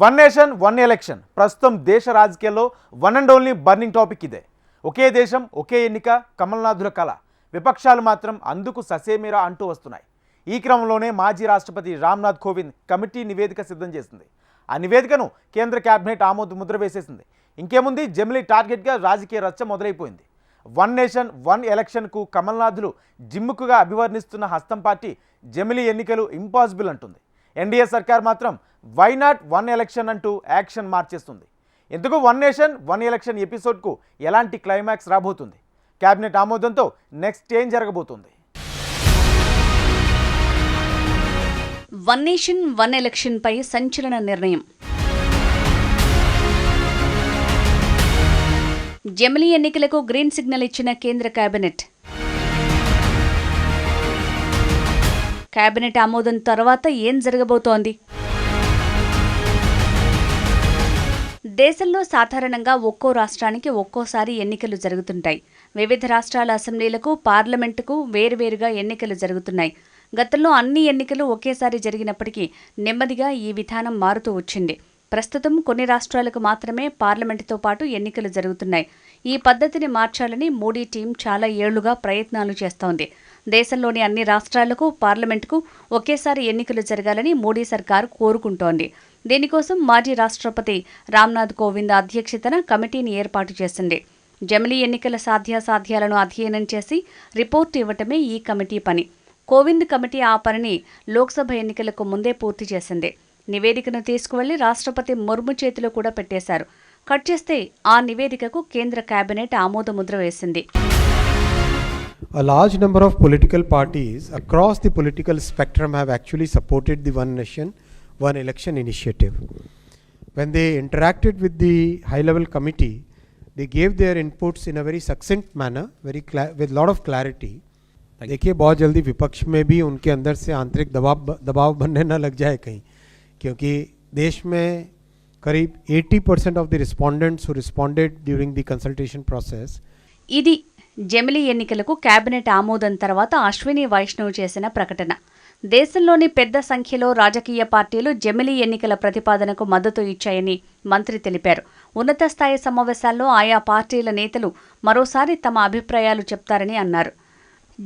One nation one election. ప్రస్తుతం దేశ రాజకీయాల్లో one and only burning topic ఇదే. ఒకే దేశం ఒకే ఎన్నిక కమల్నాథుల కళ విపక్షాలు మాత్రం అందుకు ససేమిరా అంటూ వస్తున్నాయి. ఈ క్రమంలోనే మాజీ రాష్ట్రపతి రామ్నాథ్ కోవింద్ కమిటీ నివేదిక సిద్ధం చేసింది. ఆ నివేదికను కేంద్ర కేబినెట్ ఆమోద ముద్ర వేసేసింది. ఇంకేముంది? జమిలీ టార్గెట్గా రాజకీయ రచ్చ మొదలైపోయింది. వన్ నేషన్ వన్ ఎలక్షన్కు కమల్నాథులు జిమ్ముకుగా అభివర్ణిస్తున్న హస్తం పార్టీ జమిలీ ఎన్నికలు ఇంపాసిబుల్ అంటుంది. ఎన్డీఏ సర్కార్ మాత్రం వై నాట్ వన్ ఎలక్షన్ అంటూ యాక్షన్ మార్చేస్తుంది. ఎందుకు వన్ నేషన్ వన్ ఎలక్షన్ ఎపిసోడ్కు ఎలాంటి క్లైమాక్స్ రాబోతుంది? క్యాబినెట్ ఆమోదంతో నెక్స్ట్ ఏం జరగబోతుంది? వన్ నేషన్ వన్ ఎలక్షన్ పై సంచలన నిర్ణయం. జమిలీ ఎన్నికలకు గ్రీన్ సిగ్నల్ ఇచ్చిన కేంద్ర కేబినెట్ కేబినెట్ ఆమోదం తర్వాత ఏం జరగబోతోంది? దేశంలో సాధారణంగా ఒక్కో రాష్ట్రానికి ఒక్కోసారి ఎన్నికలు జరుగుతుంటాయి. వివిధ రాష్ట్రాల అసెంబ్లీలకు పార్లమెంటుకు వేరువేరుగా ఎన్నికలు జరుగుతున్నాయి. గతంలో అన్ని ఎన్నికలు ఒకేసారి జరిగినప్పటికీ నెమ్మదిగా ఈ విధానం మారుతూ వచ్చింది. ప్రస్తుతం కొన్ని రాష్ట్రాలకు మాత్రమే పార్లమెంటుతో పాటు ఎన్నికలు జరుగుతున్నాయి. ఈ పద్ధతిని మార్చాలని మోడీ టీం చాలా ఏళ్ళుగా ప్రయత్నాలు చేస్తోంది. దేశంలోని అన్ని రాష్ట్రాలకు పార్లమెంటుకు ఒకేసారి ఎన్నికలు జరగాలని మోడీ సర్కారు కోరుకుంటోంది. దీనికోసం మాజీ రాష్ట్రపతి రామ్నాథ్ కోవింద్ అధ్యక్షతన కమిటీని ఏర్పాటు చేసింది. జమిలీ ఎన్నికల సాధ్యాసాధ్యాలను అధ్యయనం చేసి రిపోర్టు ఇవ్వటమే ఈ కమిటీ పని. కోవింద్ కమిటీ ఆ పనిని లోక్సభ ఎన్నికలకు ముందే పూర్తి చేసింది. నివేదికను తీసుకువెళ్ళి రాష్ట్రపతి ముర్ము చేతిలో కూడా పెట్టేశారు. కట్ చేస్తే ఆ నివేదికకు కేంద్ర కేబినెట్ ఆమోదముద్ర వేసింది. A large number of political parties across the political spectrum have actually supported the One Nation, One Election initiative. When they interacted with the high level committee, they gave their inputs in a very succinct manner, very cla- with lot of clarity. देखिए बहुत जल्दी विपक्ष में भी उनके अंदर से आंतरिक दबाव दबाव बनने न लग जाए कहीं क्योंकि देश में करीब 80 percent of the respondents who responded during the consultation process ఇది జమిలీ ఎన్నికలకు కేబినెట్ ఆమోదం తర్వాత అశ్విని వైష్ణవ్ చేసిన ప్రకటన. దేశంలోని పెద్ద సంఖ్యలో రాజకీయ పార్టీలు జమిలీ ఎన్నికల ప్రతిపాదనకు మద్దతు ఇచ్చాయని మంత్రి తెలిపారు. ఉన్నత స్థాయి సమావేశాల్లో ఆయా పార్టీల నేతలు మరోసారి తమ అభిప్రాయాలు చెప్తారని అన్నారు.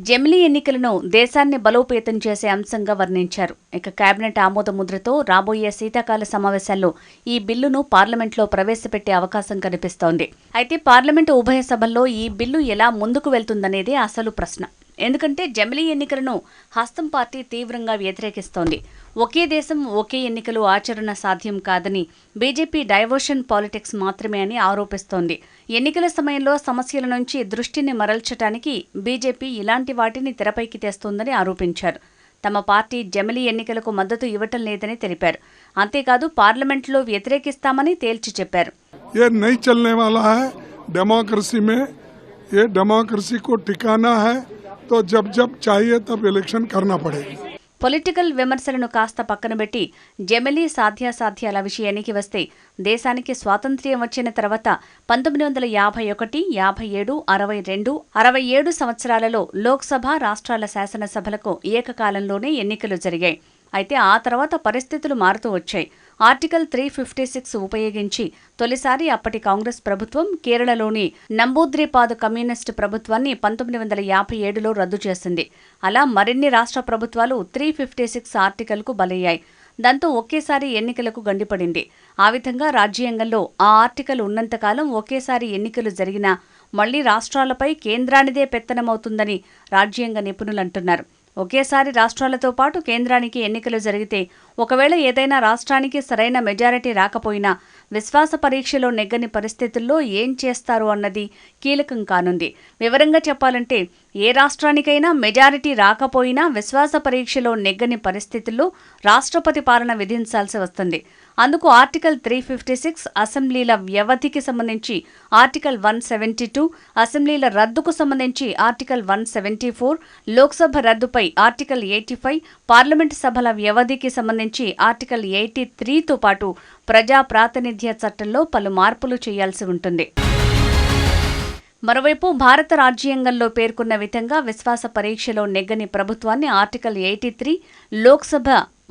జమిలీ ఎన్నికలను దేశాన్ని బలోపేతం చేసే అంశంగా వర్ణించారు. ఇక కేబినెట్ ఆమోద ముద్రతో రాబోయే శీతాకాల సమావేశాల్లో ఈ బిల్లును పార్లమెంట్లో ప్రవేశపెట్టే అవకాశం కనిపిస్తోంది. అయితే పార్లమెంటు ఉభయ సభల్లో ఈ బిల్లు ఎలా ముందుకు వెళ్తుందనేదే అసలు ప్రశ్న. ఎందుకంటే జమిలీ ఎన్నికలను హస్తం పార్టీ తీవ్రంగా వ్యతిరేకిస్తోంది. ఒకే దేశం ఒకే ఎన్నికలు ఆచరణ సాధ్యం కాదని బీజేపీ డైవర్షన్ పాలిటిక్స్ మాత్రమే అని ఆరోపిస్తోంది. ఎన్నికల సమయంలో సమస్యల నుంచి దృష్టిని మరల్చడానికి బీజేపీ ఇలాంటి వాటిని తెరపైకి తెస్తోందని ఆరోపించారు. తమ పార్టీ జమిలీ ఎన్నికలకు మద్దతు ఇవ్వటం లేదని తెలిపారు. అంతేకాదు పార్లమెంట్లో వ్యతిరేకిస్తామని తేల్చి చెప్పారు. డెమోక్రసీ మే ఏ డెమోక్రసీ కో టికానా హై? ये डेमोक्रेसी को टिकाना है तो जब जब चाहिए तब इलेक्शन करना पड़ेगा పొలిటికల్ విమర్శలను కాస్త పక్కన పెట్టి జమిలీ సాధ్యాసాధ్యాల విషయానికి వస్తే దేశానికి స్వాతంత్ర్యం వచ్చిన తర్వాత పంతొమ్మిది వందల యాభై ఒకటి యాభై ఏడు అరవై రెండు అరవై ఏడు సంవత్సరాలలో లోక్సభ రాష్ట్రాల శాసనసభలకు ఏకకాలంలోనే ఎన్నికలు జరిగాయి అయితే ఆ తర్వాత పరిస్థితులు మారుతూ వచ్చాయి ఆర్టికల్ త్రీ ఫిఫ్టీ సిక్స్ ఉపయోగించి తొలిసారి అప్పటి కాంగ్రెస్ ప్రభుత్వం కేరళలోని నంబూద్రిపాద్ కమ్యూనిస్టు ప్రభుత్వాన్ని పంతొమ్మిది వందల యాభై ఏడులో రద్దు చేసింది. అలా మరిన్ని రాష్ట్ర ప్రభుత్వాలు త్రీ ఫిఫ్టీ సిక్స్ ఆర్టికల్కు బలయ్యాయి. దాంతో ఒకేసారి ఎన్నికలకు గండిపడింది. ఆ విధంగా రాజ్యాంగంలో ఆ ఆర్టికల్ ఉన్నంతకాలం ఒకేసారి ఎన్నికలు జరిగినా మళ్ళీ రాష్ట్రాలపై కేంద్రానిదే పెత్తనమవుతుందని రాజ్యాంగ నిపుణులు అంటున్నారు ఒకేసారి రాష్ట్రాలతో పాటు కేంద్రానికి ఎన్నికలు జరిగితే ఒకవేళ ఏదైనా రాష్ట్రానికి సరైన మెజారిటీ రాకపోయినా విశ్వాస పరీక్షలో నెగ్గని పరిస్థితుల్లో ఏం చేస్తారు అన్నది కీలకం కానుంది. వివరంగా చెప్పాలంటే ఏ రాష్ట్రానికైనా మెజారిటీ రాకపోయినా విశ్వాస పరీక్షలో నెగ్గని పరిస్థితుల్లో రాష్ట్రపతి పాలన విధించాల్సి వస్తుంది. అందుకు ఆర్టికల్ త్రీ ఫిఫ్టీ సిక్స్ అసెంబ్లీల వ్యవధికి సంబంధించి ఆర్టికల్ వన్ సెవెంటీ టూ అసెంబ్లీల రద్దుకు సంబంధించి article one seventy four Lok Sabha రద్దుపై article eighty five parliament సభల వ్యవధికి సంబంధించి ఆర్టికల్ ఎయిటీ త్రీతో పాటు ప్రజా ప్రాతినిధ్య చట్టంలో పలు మార్పులు చేయాల్సి ఉంటుంది. మరోవైపు భారత రాజ్యాంగంలో పేర్కొన్న విధంగా విశ్వాస పరీక్షలో నెగ్గని ప్రభుత్వాన్ని article eighty three Lok Sabha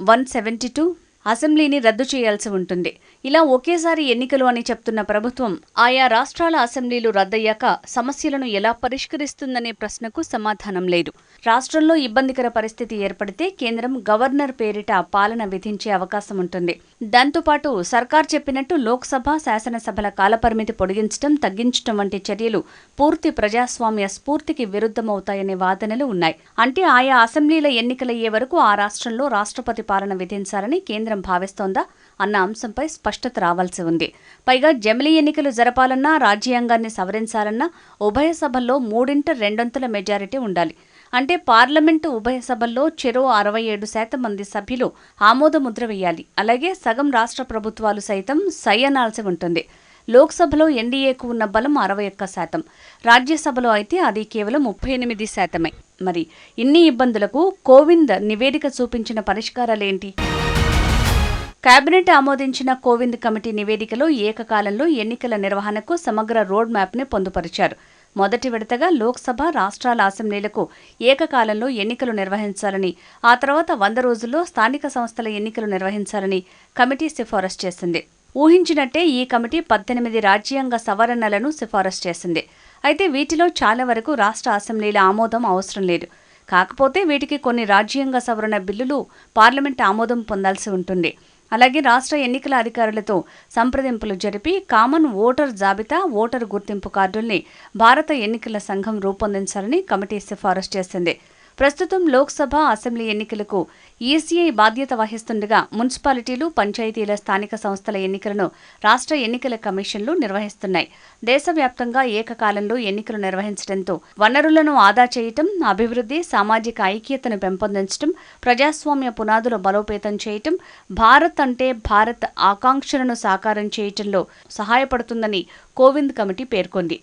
one seventy two అసెంబ్లీని రద్దు చేయాల్సి ఉంటుంది. ఇలా ఒకేసారి ఎన్నికలు అని చెప్తున్న ప్రభుత్వం ఆయా రాష్ట్రాల అసెంబ్లీలు రద్దయ్యాక సమస్యలను ఎలా పరిష్కరిస్తుందనే ప్రశ్నకు సమాధానం లేదు. రాష్ట్రంలో ఇబ్బందికర పరిస్థితి ఏర్పడితే కేంద్రం గవర్నర్ పేరిట పాలన విధించే అవకాశం ఉంటుంది. దాంతోపాటు సర్కార్ చెప్పినట్టు లోక్సభ శాసనసభల కాలపరిమితి పొడిగించడం తగ్గించడం వంటి చర్యలు పూర్తి ప్రజాస్వామ్య స్ఫూర్తికి విరుద్ధమవుతాయనే వాదనలు ఉన్నాయి. అంటే ఆయా అసెంబ్లీల ఎన్నికలయ్యే వరకు ఆ రాష్ట్రంలో రాష్ట్రపతి పాలన విధించాలని కేంద్రం భావిస్తోందా? అన్న అంశంపై స్పష్టత రావాల్సి ఉంది. పైగా జమిలీ ఎన్నికలు జరపాలన్నా రాజ్యాంగాన్ని సవరించాలన్నా ఉభయ సభల్లో మూడింట రెండొంతుల మెజారిటీ ఉండాలి. అంటే పార్లమెంటు ఉభయ సభల్లో చెరో అరవై ఏడు శాతం మంది సభ్యులు ఆమోదముద్ర వేయాలి. అలాగే సగం రాష్ట్ర ప్రభుత్వాలు సైతం సై అనాల్సి ఉంటుంది. లోక్సభలో ఎన్డీఏకు ఉన్న బలం అరవై ఒక్క శాతం. రాజ్యసభలో అయితే అది కేవలం ముప్పై ఎనిమిది శాతమే. మరి ఇన్ని ఇబ్బందులకు కోవింద్ నివేదిక చూపించిన పరిష్కారాలేంటి? కేబినెట్ ఆమోదించిన కోవింద్ కమిటీ నివేదికలో ఏకకాలంలో ఎన్నికల నిర్వహణకు సమగ్ర రోడ్ మ్యాప్ని పొందుపరిచారు. మొదటి విడతగా లోక్సభ రాష్ట్రాల అసెంబ్లీలకు ఏకకాలంలో ఎన్నికలు నిర్వహించాలని ఆ తర్వాత వంద రోజుల్లో స్థానిక సంస్థల ఎన్నికలు నిర్వహించాలని కమిటీ సిఫారసు చేసింది. ఊహించినట్టే ఈ కమిటీ పద్దెనిమిది రాజ్యాంగ సవరణలను సిఫారసు చేసింది. అయితే వీటిలో చాలా వరకు రాష్ట్ర అసెంబ్లీల ఆమోదం అవసరం లేదు. కాకపోతే వీటికి కొన్ని రాజ్యాంగ సవరణ బిల్లులు పార్లమెంట్ ఆమోదం పొందాల్సి ఉంటుంది. అలాగే రాష్ట్ర ఎన్నికల అధికారులతో సంప్రదింపులు జరిపి కామన్ ఓటర్ జాబితా ఓటర్ గుర్తింపు కార్డుల్ని భారత ఎన్నికల సంఘం రూపొందించాలని కమిటీ సిఫారసు చేసింది. ప్రస్తుతం లోక్సభ అసెంబ్లీ ఎన్నికలకు ఈసీఐ బాధ్యత వహిస్తుండగా మున్సిపాలిటీలు పంచాయతీల స్థానిక సంస్థల ఎన్నికలను రాష్ట్ర ఎన్నికల కమిషన్లు నిర్వహిస్తున్నాయి. దేశవ్యాప్తంగా ఏకకాలంలో ఎన్నికలు నిర్వహించడంతో వనరులను ఆదా చేయటం అభివృద్ధి సామాజిక ఐక్యతను పెంపొందించడం ప్రజాస్వామ్య పునాదులు బలోపేతం చేయటం భారత్ అంటే భారత్ ఆకాంక్షలను సాకారం చేయటంలో సహాయపడుతుందని కోవింద్ కమిటీ పేర్కొంది.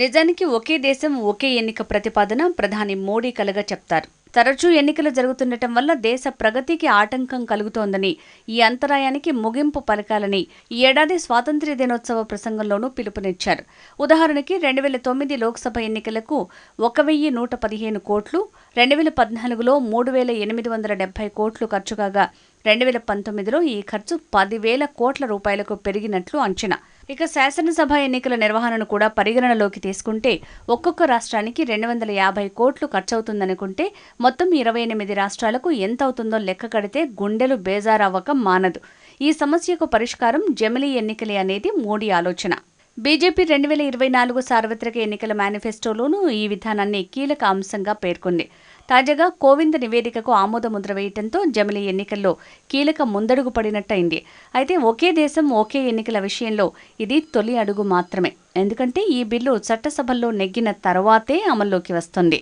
నిజానికి ఒకే దేశం ఒకే ఎన్నిక ప్రతిపాదన ప్రధాని మోడీ కలగా చెప్తారు. తరచూ ఎన్నికలు జరుగుతుండటం వల్ల దేశ ప్రగతికి ఆటంకం కలుగుతోందని ఈ అంతరాయానికి ముగింపు పలకాలని ఈ ఏడాది స్వాతంత్ర్య దినోత్సవ ప్రసంగంలోనూ పిలుపునిచ్చారు. ఉదాహరణకి రెండు వేల తొమ్మిది లోక్సభ ఎన్నికలకు ఒక వెయ్యి నూట పదిహేను కోట్లు రెండు వేల పద్నాలుగులో మూడు వేల ఎనిమిది వందల డెబ్బై కోట్లు ఖర్చు కాగా రెండు వేల పంతొమ్మిదిలో ఈ ఖర్చు పదివేల కోట్ల రూపాయలకు పెరిగినట్లు అంచనా. ఇక శాసనసభ ఎన్నికల నిర్వహణను కూడా పరిగణనలోకి తీసుకుంటే ఒక్కొక్క రాష్ట్రానికి రెండు వందల యాభై కోట్లు ఖర్చవుతుందనుకుంటే మొత్తం ఇరవై ఎనిమిది రాష్ట్రాలకు ఎంత అవుతుందో లెక్క కడితే గుండెలు బేజారవ్వక మానదు. ఈ సమస్యకు పరిష్కారం జమిలీ ఎన్నికలే అనేది మోడీ ఆలోచన. బీజేపీ రెండు వేల ఇరవై నాలుగు సార్వత్రిక ఎన్నికల మేనిఫెస్టోలోనూ ఈ విధానాన్ని కీలక అంశంగా పేర్కొంది. తాజాగా కోవింద్ నివేదికకు ఆమోద ముద్ర వేయటంతో జమిలి ఎన్నికల్లో కీలక ముందడుగు పడినట్టయింది. అయితే ఒకే దేశం ఒకే ఎన్నికల విషయంలో ఇది తొలి అడుగు మాత్రమే. ఎందుకంటే ఈ బిల్లు చట్టసభల్లో నెగ్గిన తర్వాతే అమల్లోకి వస్తుంది.